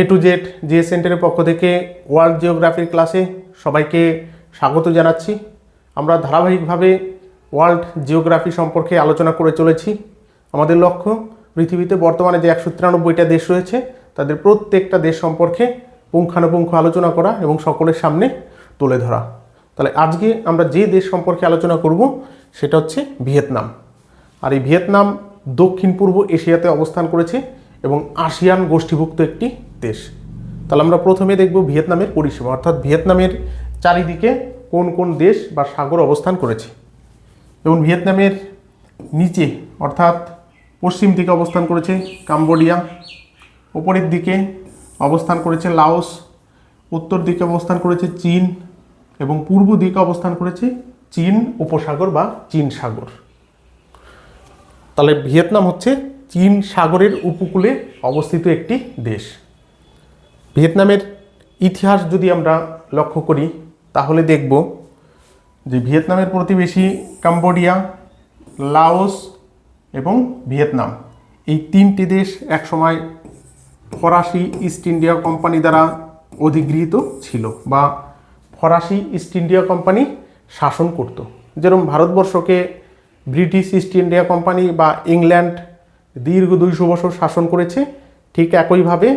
A to Z GS সেন্টারের পক্ষ থেকে ওয়ার্ল্ড জিওগ্রাফির ক্লাসে সবাইকে স্বাগত জানাচ্ছি। আমরা ধারাবাহিকভাবে ওয়ার্ল্ড জিওগ্রাফি সম্পর্কে আলোচনা করে চলেছি। আমাদের লক্ষ্য, পৃথিবীতে বর্তমানে যে একশো তিরানব্বইটা দেশ রয়েছে, তাদের প্রত্যেকটা দেশ সম্পর্কে পুঙ্খানুপুঙ্খ আলোচনা করা এবং সকলের সামনে তুলে ধরা। তাহলে আজকে আমরা যে দেশ সম্পর্কে আলোচনা করব, সেটা হচ্ছে ভিয়েতনাম। আর এই ভিয়েতনাম দক্ষিণ পূর্ব এশিয়াতে অবস্থান করেছে এবং আসিয়ান গোষ্ঠীভুক্ত একটি দেশ। তাহলে আমরা প্রথমে দেখব ভিয়েতনামের পরিসীমা, অর্থাৎ ভিয়েতনামের চারিদিকে কোন কোন দেশ বা সাগর অবস্থান করেছে। এবং ভিয়েতনামের নিচে, অর্থাৎ পশ্চিম দিকে অবস্থান করেছে কাম্বোডিয়া ওপরের দিকে অবস্থান করেছে লাওস, উত্তর দিকে অবস্থান করেছে চীন এবং পূর্ব দিকে অবস্থান করেছে চীন উপসাগর বা চীন সাগর। তাহলে ভিয়েতনাম হচ্ছে চীন সাগরের উপকূলে অবস্থিত একটি দেশ। ভিয়েতনামের ইতিহাস যদি আমরা লক্ষ্য করি, তাহলে দেখব যে ভিয়েতনামের প্রতিবেশী কাম্বোডিয়া, লাওস এবং ভিয়েতনাম। এই তিনটি দেশ একসময় ফরাসি ইস্ট ইন্ডিয়া কোম্পানি দ্বারা অধিগৃহীত ছিল বা ফরাসি ইস্ট ইন্ডিয়া কোম্পানি শাসন করত। যেরকম ভারতবর্ষকে ব্রিটিশ ইস্ট ইন্ডিয়া কোম্পানি বা ইংল্যান্ড দীর্ঘ দুইশো বছর শাসন করেছে, ঠিক একইভাবে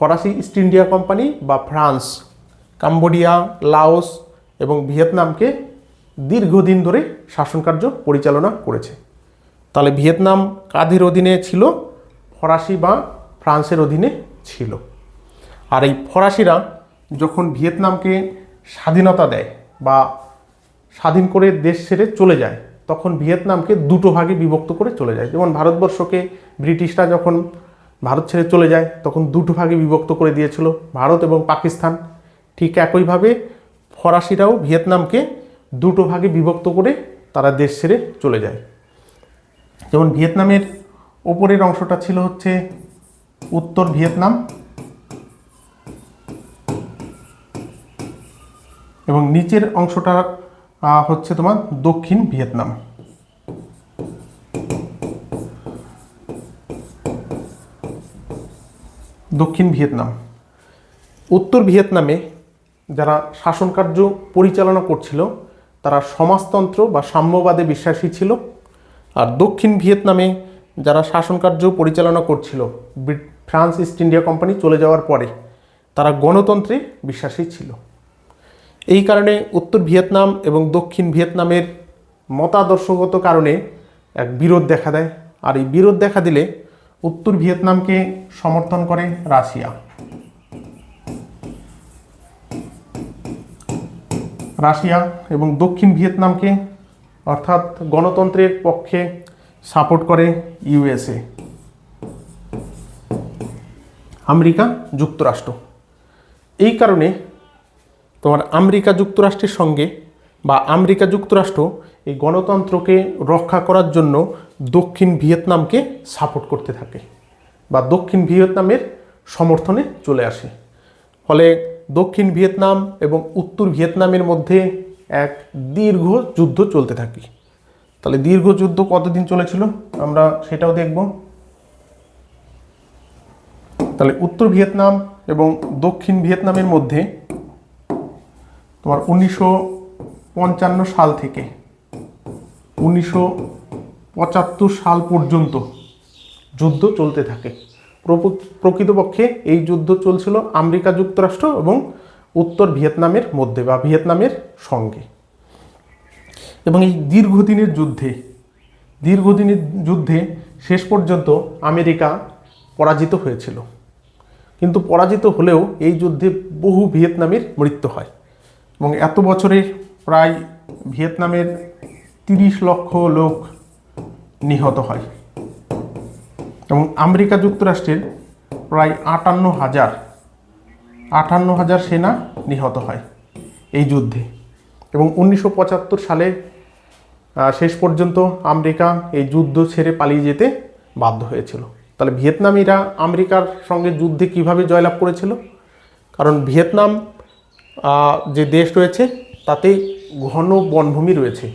ফরাসি ইস্ট ইন্ডিয়া কোম্পানি বা ফ্রান্স, কাম্বোডিয়া, লাওস এবং ভিয়েতনামকে দীর্ঘদিন ধরে শাসনকার্য পরিচালনা করেছে। তাহলে ভিয়েতনাম কাদের অধীনে ছিল, ফরাসি বা ফ্রান্সের অধীনে ছিল। আর এই ফরাসিরা যখন ভিয়েতনামকে স্বাধীনতা দেয় বা স্বাধীন করে দেশ ছেড়ে চলে যায় তখন ভিয়েতনামকে দুটো ভাগে বিভক্ত করে চলে যায়। যেমন ভারতবর্ষকে ব্রিটিশরা যখন ভারত ছেড়ে চলে যায়, তখন দুটো ভাগে বিভক্ত করে দিয়েছিল, ভারত এবং পাকিস্তান। ঠিক একইভাবে ফরাসিরাও ভিয়েতনামকে দুটো ভাগে বিভক্ত করে তারা দেশ ছেড়ে চলে যায়। যেমন ভিয়েতনামের ওপরের অংশটা ছিল হচ্ছে উত্তর ভিয়েতনাম এবং নিচের অংশটা হচ্ছে তোমার দক্ষিণ ভিয়েতনাম। দক্ষিণ ভিয়েতনাম। উত্তর ভিয়েতনামে যারা শাসনকার্য পরিচালনা করছিল, তারা সমাজতন্ত্র বা সাম্যবাদে বিশ্বাসী ছিল। আর দক্ষিণ ভিয়েতনামে যারা শাসনকার্য পরিচালনা করছিল ফ্রান্স, ইস্ট ইন্ডিয়া কোম্পানি চলে যাওয়ার পরে, তারা গণতন্ত্রে বিশ্বাসী ছিল। এই কারণে উত্তর ভিয়েতনাম এবং দক্ষিণ ভিয়েতনামের মতাদর্শগত কারণে এক বিরোধ দেখা দেয়। আর এই বিরোধ দেখা দিলে উত্তর ভিয়েতনামকে সমর্থন করে রাশিয়া। রাশিয়া এবং দক্ষিণ ভিয়েতনামকে অর্থাৎ গণতন্ত্রের পক্ষে সাপোর্ট করে ইউএসএ। আমেরিকা যুক্তরাষ্ট্র। এই কারণে তোমার আমেরিকা যুক্তরাষ্ট্রের সঙ্গে বা আমেরিকা যুক্তরাষ্ট্র এই গণতন্ত্রকে রক্ষা করার জন্য দক্ষিণ ভিয়েতনামকে সাপোর্ট করতে থাকে বা দক্ষিণ ভিয়েতনামের সমর্থনে চলে আসে। ফলে দক্ষিণ ভিয়েতনাম এবং উত্তর ভিয়েতনামের মধ্যে এক দীর্ঘ যুদ্ধ চলতে থাকে। তাহলে দীর্ঘ যুদ্ধ কতদিন চলেছিল? আমরা সেটাও দেখব। তাহলে উত্তর ভিয়েতনাম এবং দক্ষিণ ভিয়েতনামের মধ্যে তোমার উনিশশো পঞ্চান্ন সাল থেকে, উনিশশো পঁচাত্তর সাল পর্যন্ত যুদ্ধ চলতে থাকে। প্রকৃতপক্ষে এই যুদ্ধ চলছিল আমেরিকা যুক্তরাষ্ট্র এবং উত্তর ভিয়েতনামের মধ্যে বা ভিয়েতনামের সঙ্গে। এবং এই দীর্ঘদিনের যুদ্ধে দীর্ঘদিনের যুদ্ধে শেষ পর্যন্ত আমেরিকা পরাজিত হয়েছিল। কিন্তু পরাজিত হলেও এই যুদ্ধে বহু ভিয়েতনামের মৃত্যু হয়। এবং এত বছরে প্রায় ভিয়েতনামের তিরিশ লক্ষ লোক নিহত হয়। এবং আমেরিকা যুক্তরাষ্ট্রের প্রায় আটান্ন হাজার আটান্ন হাজার সেনা নিহত হয় এই যুদ্ধে। এবং উনিশশো পঁচাত্তর সালে শেষ পর্যন্ত আমেরিকা এই যুদ্ধ ছেড়ে পালিয়ে যেতে বাধ্য হয়েছিল। তাহলে ভিয়েতনামিরা আমেরিকার সঙ্গে যুদ্ধে কীভাবে জয়লাভ করেছিল? কারণ ভিয়েতনাম যে দেশ রয়েছে, তাতে ঘন বনভূমি রয়েছে।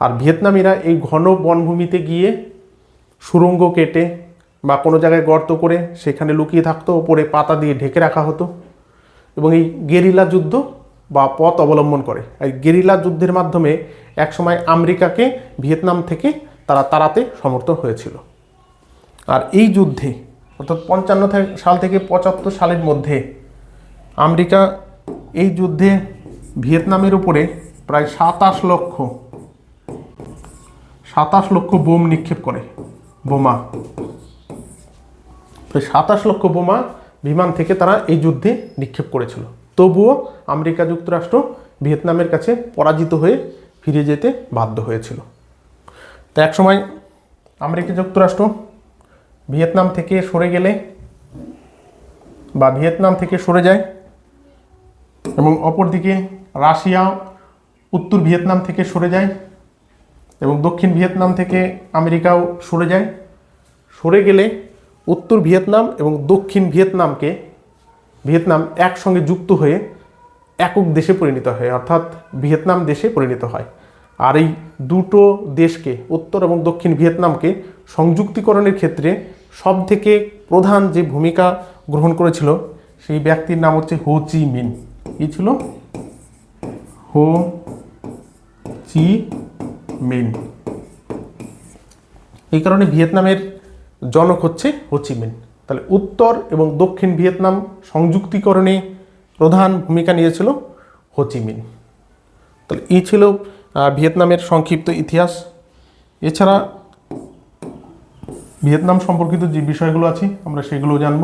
আর ভিয়েতনামিরা এই ঘন বনভূমিতে গিয়ে সুড়ঙ্গ কেটে বা কোনো জায়গায় গর্ত করে সেখানে লুকিয়ে থাকতো, ওপরে পাতা দিয়ে ঢেকে রাখা হতো এবং এই গেরিলা যুদ্ধ বা পথ অবলম্বন করে। এই গেরিলা যুদ্ধের মাধ্যমে একসময় আমেরিকাকে ভিয়েতনাম থেকে তারা তাড়াতে সমর্থ হয়েছিল। আর এই যুদ্ধে, অর্থাৎ পঞ্চান্ন সাল থেকে পঁচাত্তর সালের মধ্যে আমেরিকা এই যুদ্ধে ভিয়েতনামের উপরে প্রায় সাতাশ লক্ষ সাতাশ লক্ষ বোম নিক্ষেপ করে, বোমা। প্রায় সাতাশ লক্ষ বোমা বিমান থেকে তারা এই যুদ্ধে নিক্ষেপ করেছিল। তবুও আমেরিকা যুক্তরাষ্ট্র ভিয়েতনামের কাছে পরাজিত হয়ে ফিরে যেতে বাধ্য হয়েছিল। তো একসময় আমেরিকা যুক্তরাষ্ট্র ভিয়েতনাম থেকে সরে গেলে বা ভিয়েতনাম থেকে সরে যায় এবং অপরদিকে রাশিয়া উত্তর ভিয়েতনাম থেকে সরে যায় এবং দক্ষিণ ভিয়েতনাম থেকে আমেরিকাও সরে যায়। সরে গেলে উত্তর ভিয়েতনাম এবং দক্ষিণ ভিয়েতনামকে ভিয়েতনাম একসঙ্গে যুক্ত হয়ে একক দেশে পরিণত হয়, অর্থাৎ ভিয়েতনাম দেশে পরিণত হয়। আর এই দুটো দেশকে, উত্তর এবং দক্ষিণ ভিয়েতনামকে সংযুক্তিকরণের ক্ষেত্রে সব থেকে প্রধান যে ভূমিকা গ্রহণ করেছিল সেই ব্যক্তির নাম হচ্ছে হো চি মিন। কি ছিল? হো চি মিন। এই কারণে ভিয়েতনামের জনক হচ্ছে হোচিমিন তাহলে উত্তর এবং দক্ষিণ ভিয়েতনাম সংযুক্তিকরণে প্রধান ভূমিকা নিয়েছিল হোচিমিন তাহলে এই ছিল ভিয়েতনামের সংক্ষিপ্ত ইতিহাস। এছাড়া ভিয়েতনাম সম্পর্কিত যে বিষয়গুলো আছে, আমরা সেগুলো জানব।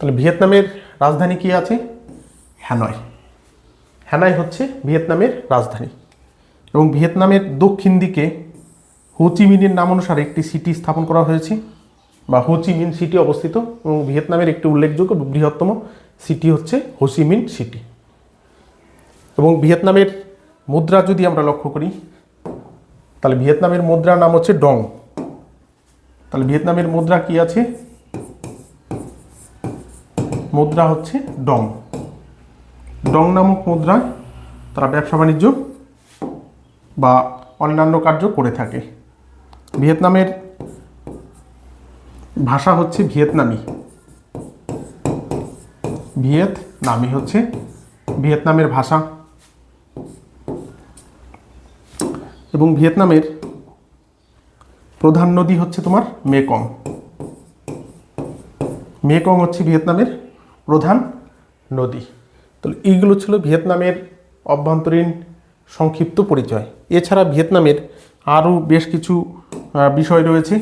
তাহলে ভিয়েতনামের রাজধানী কি আছে? হ্যানয়। হ্যানয় হচ্ছে ভিয়েতনামের রাজধানী। এবং ভিয়েতনামের দক্ষিণ দিকে হোচিমিনের নাম অনুসারে একটি সিটি স্থাপন করা হয়েছে বা হোচিমিন সিটি অবস্থিত এবং ভিয়েতনামের একটি উল্লেখযোগ্য বৃহত্তম সিটি হচ্ছে হোচিমিন সিটি। এবং ভিয়েতনামের মুদ্রা যদি আমরা লক্ষ্য করি তাহলে ভিয়েতনামের মুদ্রার নাম হচ্ছে ডং। তাহলে ভিয়েতনামের মুদ্রা কি আছে? মুদ্রা হচ্ছে ডং। ডং নামক মুদ্রায় তারা ব্যবসা বাণিজ্য বা অন্যান্য কার্য করে থাকে। ভিয়েতনামের ভাষা হচ্ছে ভিয়েতনামি। ভিয়েতনামি হচ্ছে ভিয়েতনামের ভাষা। এবং ভিয়েতনামের প্রধান নদী হচ্ছে তোমার মেকং। মেকং হচ্ছে ভিয়েতনামের প্রধান নদী। তাহলে এইগুলো ছিল ভিয়েতনামের অভ্যন্তরীণ সংক্ষিপ্ত পরিচয়। এছাড়া ভিয়েতনামের আরও বেশ কিছু বিষয় রয়েছে,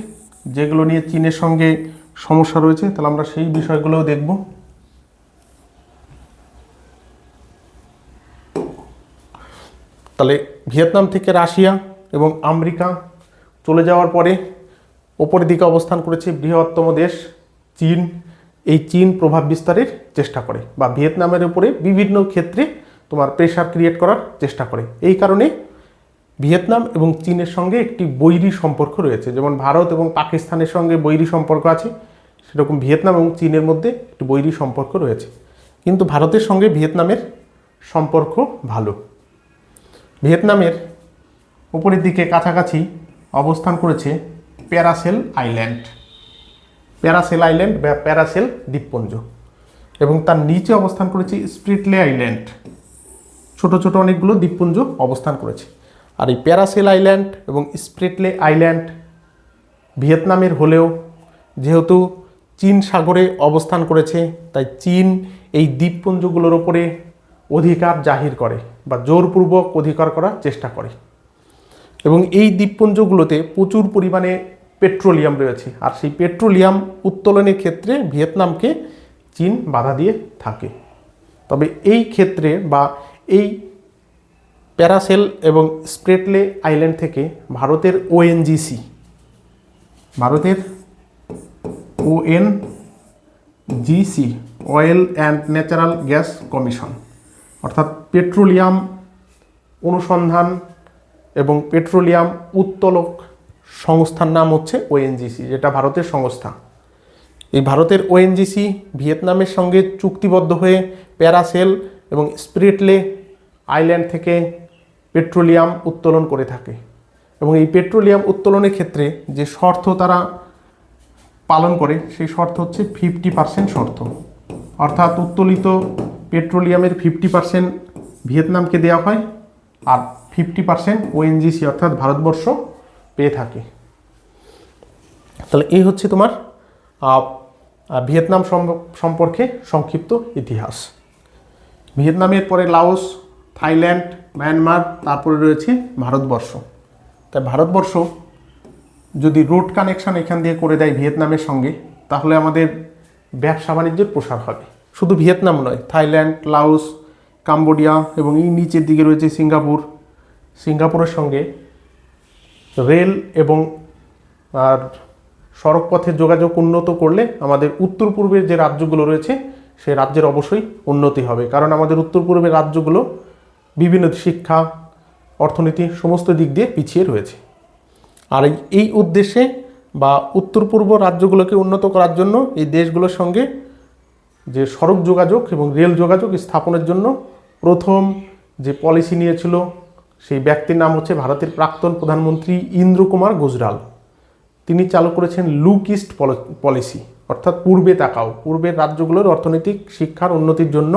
যেগুলো নিয়ে চীনের সঙ্গে সমস্যা রয়েছে। তাহলে আমরা সেই বিষয়গুলোও দেখব। তাহলে ভিয়েতনাম থেকে রাশিয়া এবং আমেরিকা চলে যাওয়ার পরে ওপরের দিকে অবস্থান করেছে বৃহত্তম দেশ চীন। এই চীন প্রভাব বিস্তারের চেষ্টা করে বা ভিয়েতনামের উপরে বিভিন্ন ক্ষেত্রে তোমার প্রেশার ক্রিয়েট করার চেষ্টা করে। এই কারণে ভিয়েতনাম এবং চীনের সঙ্গে একটি বৈরী সম্পর্ক রয়েছে। যেমন ভারত এবং পাকিস্তানের সঙ্গে বৈরী সম্পর্ক আছে, সেরকম ভিয়েতনাম এবং চীনের মধ্যে একটি বৈরী সম্পর্ক রয়েছে। কিন্তু ভারতের সঙ্গে ভিয়েতনামের সম্পর্ক ভালো। ভিয়েতনামের উপরের দিকে কাছাকাছি অবস্থান করেছে প্যারাসেল আইল্যান্ড। প্যারাসেল আইল্যান্ড বা প্যারাসেল দ্বীপপুঞ্জ। এবং তার নিচে অবস্থান করেছে স্প্রিটলে আইল্যান্ড ছোট ছোট অনেকগুলো দ্বীপপুঞ্জ অবস্থান করেছে। আর এই প্যারাসেল আইল্যান্ড এবং স্প্রিটলে আইল্যান্ড ভিয়েতনামের হলেও যেহেতু চীন সাগরে অবস্থান করেছে, তাই চীন এই দ্বীপপুঞ্জগুলোর ওপরে অধিকার জাহির করে বা জোরপূর্বক অধিকার করার চেষ্টা করে। এবং এই দ্বীপপুঞ্জগুলোতে প্রচুর পরিমাণে পেট্রোলিয়াম রয়েছে। আর সেই পেট্রোলিয়াম উত্তোলনের ক্ষেত্রে ভিয়েতনামকে চীন বাধা দিয়ে থাকে। তবে এই ক্ষেত্রে বা এই প্যারাসেল এবং স্প্রেটলে আইল্যান্ড থেকে ভারতের ওএনজিসি, ভারতের O N G C oil and natural gas commission, অর্থাৎ পেট্রোলিয়াম অনুসন্ধান এবং পেট্রোলিয়াম উত্তোলক সংস্থার নাম হচ্ছে ওএনজিসি যেটা ভারতের সংস্থা। এই ভারতের ওএনজিসি ভিয়েতনামের সঙ্গে চুক্তিবদ্ধ হয়ে প্যারাসেল এবং স্পিরিটলে আইল্যান্ড থেকে পেট্রোলিয়াম উত্তোলন করে থাকে। এবং এই পেট্রোলিয়াম উত্তোলনের ক্ষেত্রে যে শর্ত তারা পালন করে, সেই শর্ত হচ্ছে ফিফটি পার্সেন্ট শর্ত। অর্থাৎ উত্তোলিত পেট্রোলিয়ামের ফিফটি পার্সেন্ট ভিয়েতনামকে দেওয়া হয়, আর ফিফটি পার্সেন্ট ওএনজিসি অর্থাৎ ভারতবর্ষ পেয়ে থাকে। তাহলে এই হচ্ছে তোমার ভিয়েতনাম সম- সম্পর্কে সংক্ষিপ্ত ইতিহাস। ভিয়েতনামের পরে লাওস, থাইল্যান্ড, মায়ানমার, তারপরে রয়েছে ভারতবর্ষ। তাই ভারতবর্ষ যদি রোড কানেকশন এখান দিয়ে করে দেয় ভিয়েতনামের সঙ্গে, তাহলে আমাদের ব্যবসা বাণিজ্যের প্রসার হবে। শুধু ভিয়েতনাম নয়, থাইল্যান্ড, লাওস, কাম্বোডিয়া এবং এই নিচের দিকে রয়েছে সিঙ্গাপুর। সিঙ্গাপুরের সঙ্গে রেল এবং আর সড়ক পথের যোগাযোগ উন্নত করলে আমাদের উত্তর পূর্বের যে রাজ্যগুলো রয়েছে, সে রাজ্যের অবশ্যই উন্নতি হবে। কারণ আমাদের উত্তর পূর্বের রাজ্যগুলো বিভিন্ন শিক্ষা, অর্থনীতি সমস্ত দিক দিয়ে পিছিয়ে রয়েছে। আর এই উদ্দেশ্যে বা উত্তর পূর্ব রাজ্যগুলোকে উন্নত করার জন্য এই দেশগুলোর সঙ্গে যে সড়ক যোগাযোগ এবং রেল যোগাযোগ স্থাপনের জন্য প্রথম যে পলিসি নিয়েছিল সেই ব্যক্তির নাম হচ্ছে ভারতের প্রাক্তন প্রধানমন্ত্রী ইন্দ্র কুমার গুজরাল। তিনি চালু করেছেন লুক ইস্ট পলিসি, অর্থাৎ পূর্বে তাকাও। পূর্বের রাজ্যগুলোর অর্থনৈতিক শিক্ষার উন্নতির জন্য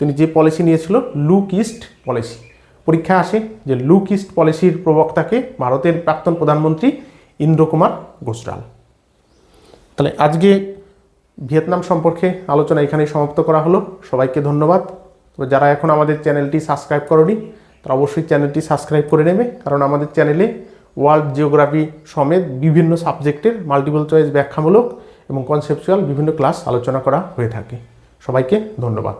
তিনি যে পলিসি নিয়েছিল লুক ইস্ট পলিসি। পরীক্ষা আসে যে লুক ইস্ট পলিসির প্রবক্তাকে ভারতের প্রাক্তন প্রধানমন্ত্রী ইন্দ্র কুমার গুজরাল। তাহলে আজকে ভিয়েতনাম সম্পর্কে আলোচনা এখানেই সমাপ্ত করা হলো। সবাইকে ধন্যবাদ। তবে যারা এখন আমাদের চ্যানেলটি সাবস্ক্রাইব করনি তারা অবশ্যই চ্যানেলটি সাবস্ক্রাইব করে নেবে, কারণ আমাদের চ্যানেলে ওয়ার্ল্ড জিওগ্রাফি সমেত বিভিন্ন সাবজেক্টের মাল্টিপল চয়েস ব্যাখ্যামূলক এবং কনসেপচুয়াল বিভিন্ন ক্লাস আলোচনা করা হয়ে থাকে। সবাইকে ধন্যবাদ।